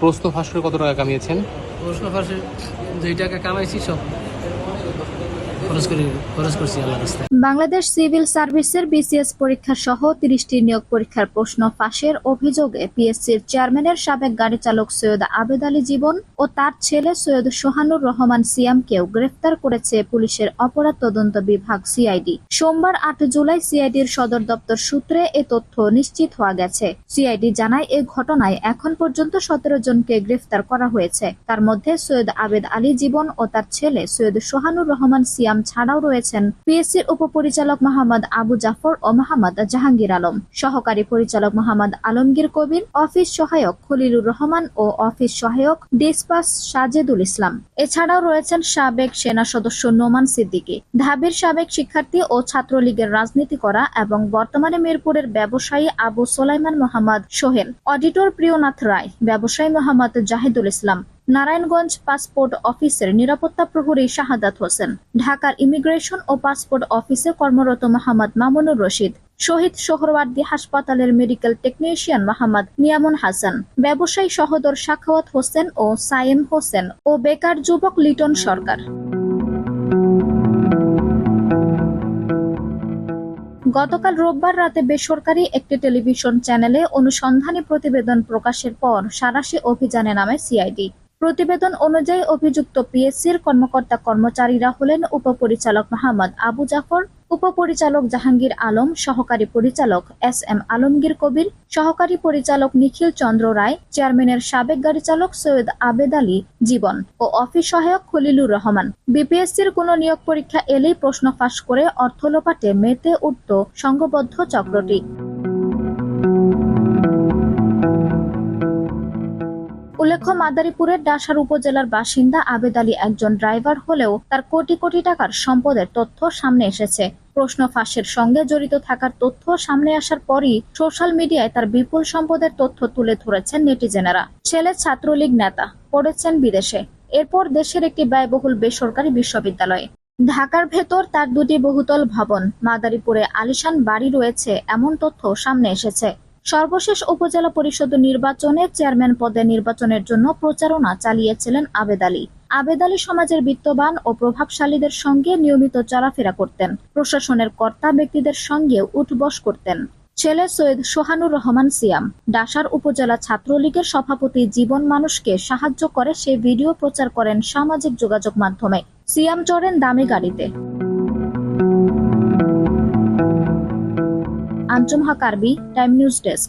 প্রশ্ন ফাঁস করে কত টাকা কামিয়েছেন? প্রশ্ন ফাঁসে যেই টাকা কামাইছি সব। খরচ করি, খরচ করছি আল্লাহ রাস্তায়। বাংলাদেশ সিভিল সার্ভিসের বিসিএস পরীক্ষা সহ তিরিশটি নিয়োগ পরীক্ষার প্রশ্ন ফাঁসের অভিযোগে পিএসসির চেয়ারম্যানের সাবেক গাড়ি চালক সৈয়দ আবেদ আলী জীবন ও তার ছেলে সৈয়দ সোহানুর রহমান সিয়ামকেও গ্রেফতার করেছে পুলিশের অপরাধ তদন্ত বিভাগ সিআইডি। সোমবার আট জুলাই সিআইডির সদর দপ্তর সূত্রে এ তথ্য নিশ্চিত হওয়া গেছে। সিআইডি জানায়, এ ঘটনায় এখন পর্যন্ত সতেরো জনকে গ্রেফতার করা হয়েছে। তার মধ্যে সৈয়দ আবেদ আলী জীবন ও তার ছেলে সৈয়দ সোহানুর রহমান সিয়াম ছাড়াও রয়েছেন পিএসসির উপপরিচালক মোহাম্মদ আবু জাফর ও মোহাম্মদ জাহাঙ্গীর আলম। সহকারী পরিচালক মোহাম্মদ আলমগীর কবির, অফিস সহায়ক খলিলুর রহমান ও অফিস সহায়ক ডিসপাস সাজেদুল ইসলাম। এছাড়াও রয়েছেন সাবেক সেনা সদস্য নোমান সিদ্দিকী। ঢাবির সাবেক শিক্ষার্থী ও ছাত্রলীগের রাজনীতি করা এবং বর্তমানে মিরপুরের ব্যবসায়ী আবু সোলাইমান মোহাম্মদ সোহেল। অডিটর প্রিয়নাথ রায়, ব্যবসায়ী মোহাম্মদ জাহিদুল ইসলাম। নারায়ণগঞ্জ পাসপোর্ট অফিসের নিরাপত্তা প্রহরী শাহাদাত হোসেন, ঢাকার ইমিগ্রেশন ও পাসপোর্ট অফিসে কর্মরত মোহাম্মদ মামুনুর রশিদ, শহীদ সোহরওয়ার্দী হাসপাতালের মেডিকেল টেকনিশিয়ান মোহাম্মদ নিয়ামুন হাসান, ব্যবসায়ী সহদর সাখাওয়াত হোসেন ও সায়েম হোসেন ও বেকার যুবক লিটন সরকার। গতকাল রোববার রাতে বেসরকারি একটি টেলিভিশন চ্যানেলে অনুসন্ধানী প্রতিবেদন প্রকাশের পর সারাশি অভিযানে নামে সিআইডি। প্রতিবেদন অনুযায়ী অভিযুক্ত পিএসসির কর্মকর্তা কর্মচারীরা হলেন উপপরিচালক মোহাম্মদ আবু জাফর, উপপরিচালক জাহাঙ্গীর আলম, সহকারী পরিচালক এস এম আলমগীর কবির, সহকারী পরিচালক নিখিল চন্দ্র রায়, চেয়ারম্যানের সাবেক গাড়ি চালক সৈয়দ আবেদ আলী জীবন ও অফিস সহায়ক খলিলুর রহমান। বিপিএসসির কোনো নিয়োগ পরীক্ষা এলেই প্রশ্ন ফাঁস করে অর্থ লোপাটে মেতে উঠত সংঘবদ্ধ চক্রটি। উল্লেখ্য মাদারীপুরের ডাসার উপজেলার বাসিন্দা আবেদ আলী একজন ড্রাইভার হলেও তার কোটি কোটি টাকার সম্পদের তথ্য সামনে এসেছে। প্রশ্ন ফাঁসের সঙ্গে জড়িত থাকার তথ্য সামনে আসার পরই সোশ্যাল মিডিয়ায় তার বিপুল সম্পদের তথ্য তুলে ধরেছেন নেটিজেনেরা। ছেলে ছাত্রলীগ নেতা, পড়েছেন বিদেশে। এরপর দেশের একটি ব্যয়বহুল বেসরকারি বিশ্ববিদ্যালয়ে। ঢাকার ভেতর তার দুটি বহুতল ভবন, মাদারীপুরে আলিশান বাড়ি রয়েছে এমন তথ্য সামনে এসেছে। সর্বশেষ উপজেলা পরিষদ নির্বাচনে চেয়ারম্যান পদে নির্বাচনের জন্য প্রচারণা চালিয়েছিলেন আবেদ আলী। আবেদ আলী সমাজের বিত্তবান ও প্রভাবশালীদের সঙ্গে নিয়মিত চলাফেরা করতেন। প্রশাসনের কর্তা ব্যক্তিদের সঙ্গে উঠবস করতেন। ছেলে সৈয়দ সোহানুর রহমান সিয়াম, ডাসার উপজেলা ছাত্রলীগের সভাপতি জীবন মানুষকে সাহায্য করে সে ভিডিও প্রচার করেন সামাজিক যোগাযোগ মাধ্যমে। সিয়াম চড়েন দামি গাড়িতে। Anjum Haque time news desk.